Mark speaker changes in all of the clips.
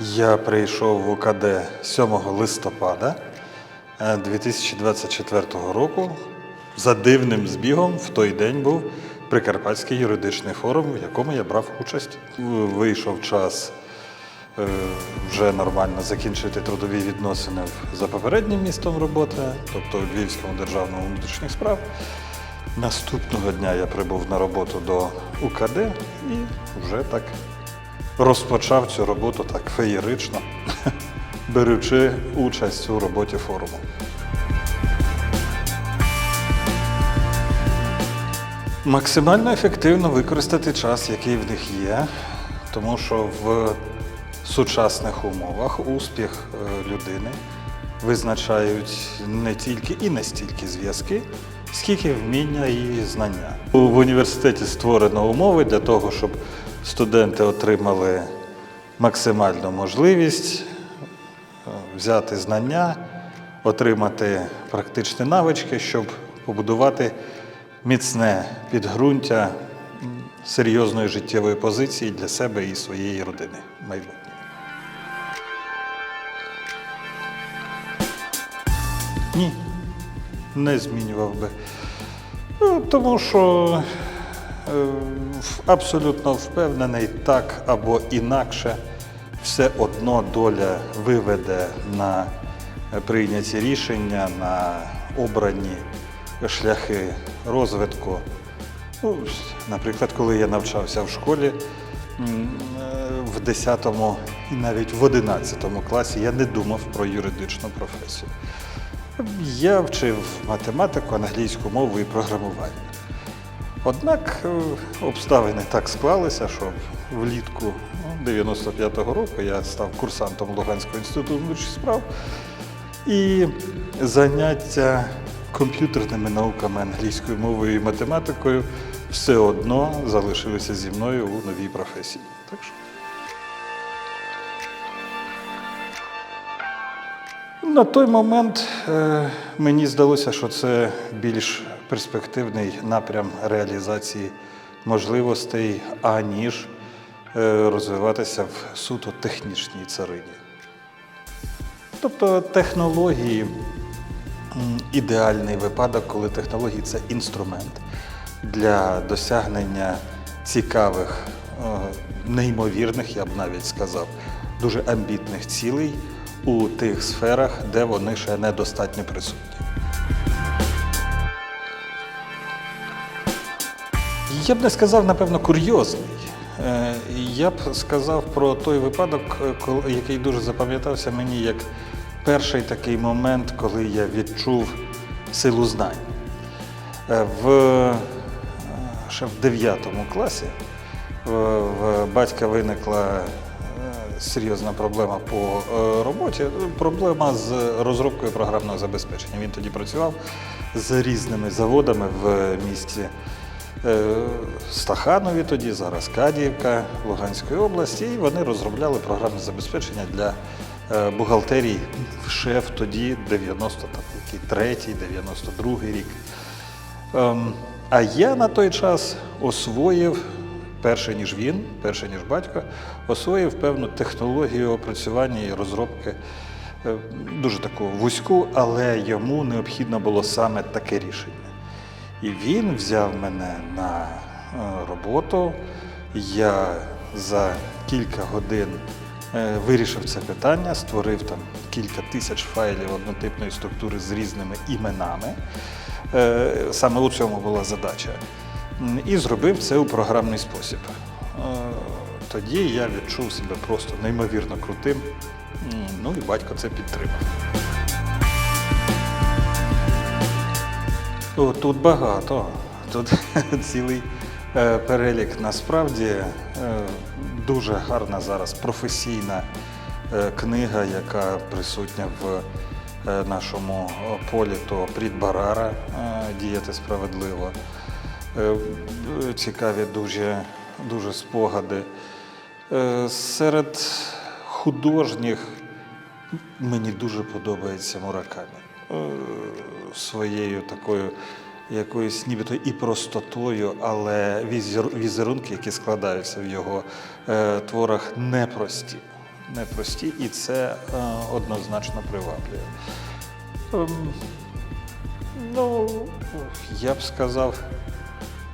Speaker 1: Я прийшов в УКД 7 листопада е, 2024 року. За дивним збігом в той день був Прикарпатський юридичний форум, в якому я брав участь. Вийшов час е, вже нормально закінчити трудові відносини за попереднім містом роботи, тобто у Львівському державному внутрішніх справ. Наступного дня я прибув на роботу до УКД і вже так розпочав цю роботу так феєрично, беручи участь у роботі форуму. Максимально ефективно використати час, який в них є, тому що в сучасних умовах успіх е, людини визначають не тільки і не стільки зв'язки, скільки вміння і знання. В університеті створено умови для того, щоб студенти отримали максимальну можливість е, взяти знання, отримати практичні навички, щоб побудувати міцне підґрунтя серйозної життєвої позиції для себе і своєї родини майбутньої. Ні, не змінював би. Ну, тому що абсолютно впевнений, так або інакше, все одно доля виведе на прийняті рішення, на обрані шляхи розвитку. Ну, наприклад, коли я навчався в школі е, в 10 і навіть в 11 класі, я не думав про юридичну професію. Я вчив математику, англійську мову і програмування. Однак е, обставини так склалися, що влітку ну, 95-го року я став курсантом Луганського інституту внутрішніх справ. І заняття комп'ютерними науками, англійською мовою і математикою все одно залишилися зі мною у новій професії. Так що На той момент е, мені здалося, що це більш перспективний напрям реалізації можливостей, аніж е, розвиватися в суто технічній царині. Тобто технології ідеальний випадок, коли технології це інструмент для досягнення цікавих, е, неймовірних, я б навіть сказав, дуже амбітних цілей у тих сферах, де вони ще недостатньо присутні. Я б не сказав, напевно, курйозний. Е, Я б сказав про той випадок, який дуже запам'ятався мені як перший такий момент, коли я відчув силу знань. Е, В, е, ще в 9 класі в, батька виникла серйозна проблема по роботі. Проблема з розробкою програмного забезпечення. Він тоді працював з різними заводами в місті Стаханові, тоді зараз Кадіївка Луганської області, і вони розробляли програмне забезпечення для е, бухгалтерії шеф тоді 93-й, 92-й рік. Ем, а я на той час освоїв, перше ніж він, перше ніж батько, освоїв певну технологію опрацювання і розробки, е, дуже таку вузьку, але йому необхідно було саме таке рішення. І він взяв мене на е, роботу. Я за кілька годин е, вирішив це питання, створив там кілька тисяч файлів однотипної структури з різними іменами. Е, Саме у цьому була задача. І зробив це у програмний спосіб. Тоді я відчув себе просто неймовірно крутим. Ну і батько це підтримав. О, Тут багато. Тут цілий е, перелік. Насправді е, дуже гарна зараз професійна е, книга, яка присутня в е, нашому полі, то Прід Барара е, Діяти справедливо. Е, е, Цікаві дуже, дуже спогади. Е, Серед художніх Мені дуже подобається Муракамі. Своєю такою якоюсь нібито і простотою, але візерунки, які складаються в його е, творах, непрості. непрості, і це е, однозначно приваблює. Ем, ну, я б сказав,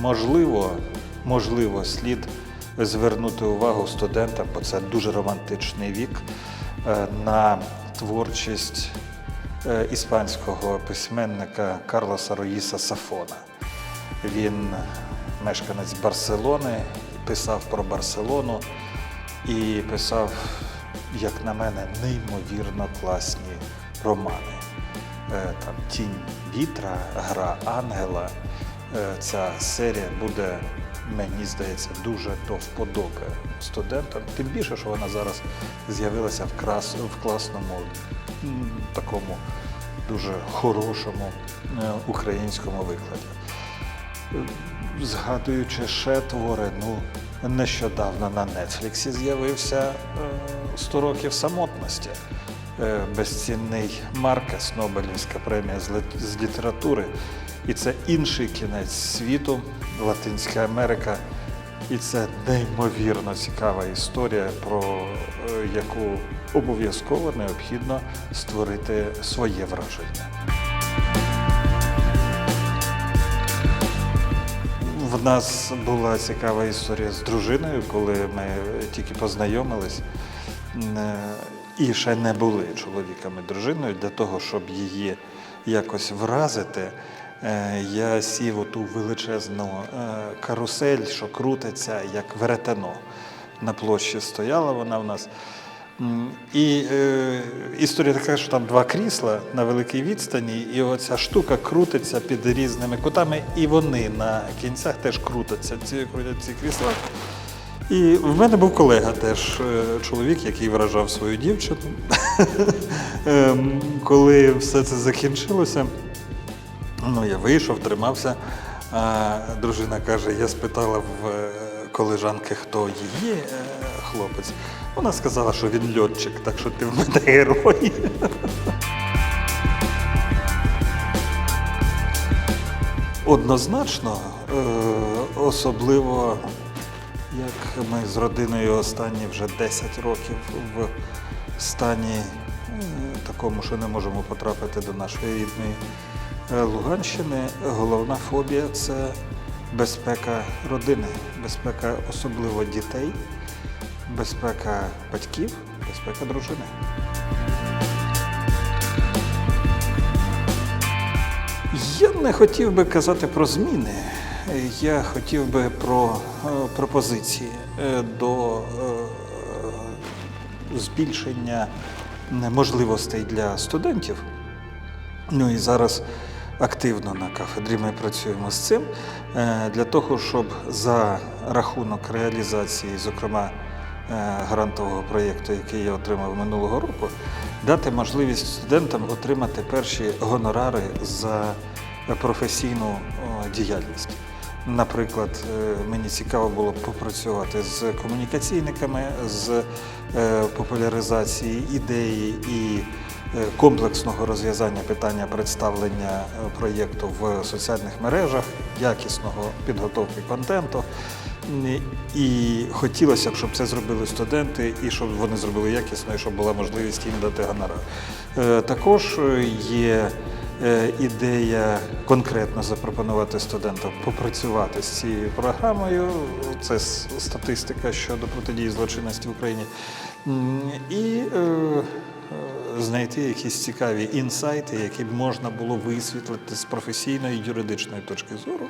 Speaker 1: можливо, можливо, слід звернути увагу студентам, бо це дуже романтичний вік, е, на творчість іспанського письменника Карлоса Роїса Сафона. Він мешканець Барселони, писав про Барселону і писав, як на мене, неймовірно класні романи. Е, Там Тінь вітра, Гра ангела. Е, Ця серія буде, мені здається, дуже до вподоби студентам. Тим більше, що вона зараз з'явилася в, крас, в класному, такому дуже хорошому е, українському викладі. Згадуючи ще твори, ну нещодавно на Нетфліксі з'явився е, «100 років самотності. Е, Безцінний Маркес, Нобелівська премія з літератури. І це інший кінець світу, Латинська Америка. І це неймовірно цікава історія, про е, яку обов'язково необхідно створити своє враження. В нас була цікава історія з дружиною, коли ми тільки познайомились е, і ще не були чоловіком і дружиною. Для того, щоб її якось вразити, я сів у ту величезну е, карусель, що крутиться, як веретено. На площі стояла вона в нас. І е, історія така, що там два крісла на великій відстані, і оця штука крутиться під різними кутами, і вони на кінцях теж крутяться. Ці крутять ці крісла. І в мене був колега теж, е, чоловік, який вражав свою дівчину. Ем, Коли все це закінчилося, Ну, я вийшов, тримався. А дружина каже: я спитала в е, колежанки, хто її е, хлопець. Вона сказала, що він льотчик, так що ти в мене герой. Однозначно, е, особливо як ми з родиною останні вже 10 років в стані такому, що не можемо потрапити до нашої рідної Луганщини, головна фобія це безпека родини, безпека особливо дітей, безпека батьків, безпека дружини. Я не хотів би казати про зміни. Я хотів би про е, пропозиції е, до е, збільшення можливостей для студентів. Ну і зараз активно на кафедрі ми працюємо з цим е, для того, щоб за рахунок реалізації, зокрема е, грантового проєкту, який я отримав минулого року, дати можливість студентам отримати перші гонорари за професійну діяльність. Наприклад, е, мені цікаво було попрацювати з комунікаційниками, з популяризації ідеї і комплексного розв'язання питання представлення е, проєкту в соціальних мережах, якісного підготовки контенту. І хотілося б, щоб це зробили студенти, і щоб вони зробили якісно, і щоб була можливість їм дати гонорар. Е, Також е, є е, ідея конкретно запропонувати студентам попрацювати з цією програмою. Це статистика щодо протидії злочинності в Україні. І е, е, знайти якісь цікаві інсайти, які б можна було висвітлити з професійної юридичної точки зору.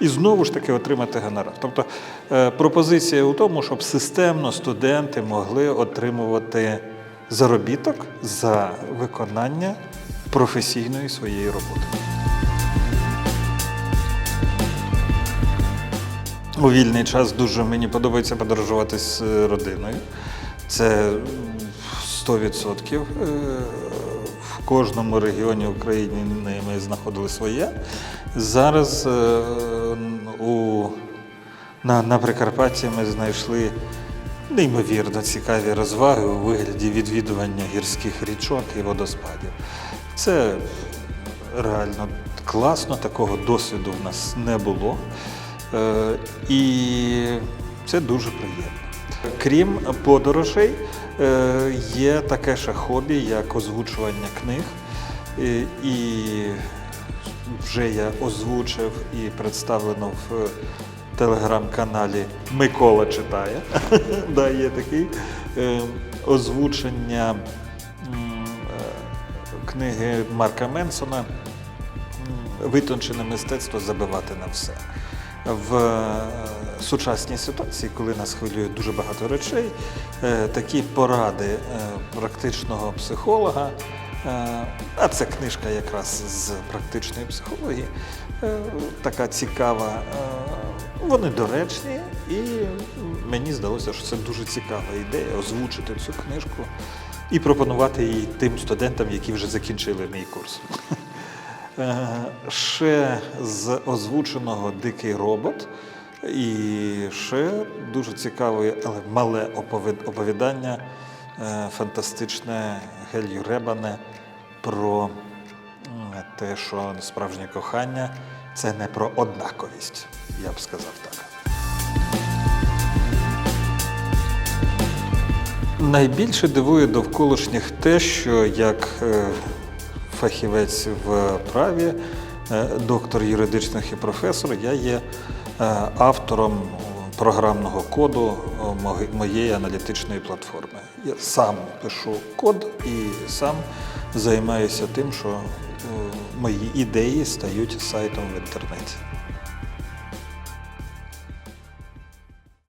Speaker 1: І знову ж таки отримати гонорар. Тобто е, пропозиція у тому, щоб системно студенти могли отримувати заробіток за виконання професійної своєї роботи. У вільний час дуже мені подобається подорожувати з е, родиною. Це 100%. Е, В кожному регіоні України ми знаходили своє. Зараз е, у, на, на Прикарпатті ми знайшли неймовірно цікаві розваги у вигляді відвідування гірських річок і водоспадів. Це реально класно, такого досвіду в нас не було. Е, І це дуже приємно. Крім подорожей, є таке ще хобі, як озвучування книг. І- І вже я озвучив і представлено в телеграм-каналі Микола читає. да, є такий е, озвучення е, книги Марка Менсона Витончене мистецтво забивати на все. В е, сучасній ситуації, коли нас хвилює дуже багато речей, е, такі поради е, практичного психолога, а це книжка якраз з практичної психології, така цікава. Вони доречні, і мені здалося, що це дуже цікава ідея озвучити цю книжку і пропонувати її тим студентам, які вже закінчили мій курс. Е, Ще з озвученого Дикий робот. І ще дуже цікаве, але мале оповідання е, фантастичне Гелью Ребане про те, що справжнє кохання це не про однаковість, я б сказав так. Найбільше дивує довколишніх те, що як е, фахівець в праві, е, доктор юридичних і професор, я є е, автором програмного коду е, моєї аналітичної платформи. Я сам пишу код і сам займаюся тим, що мої ідеї стають сайтом в інтернеті.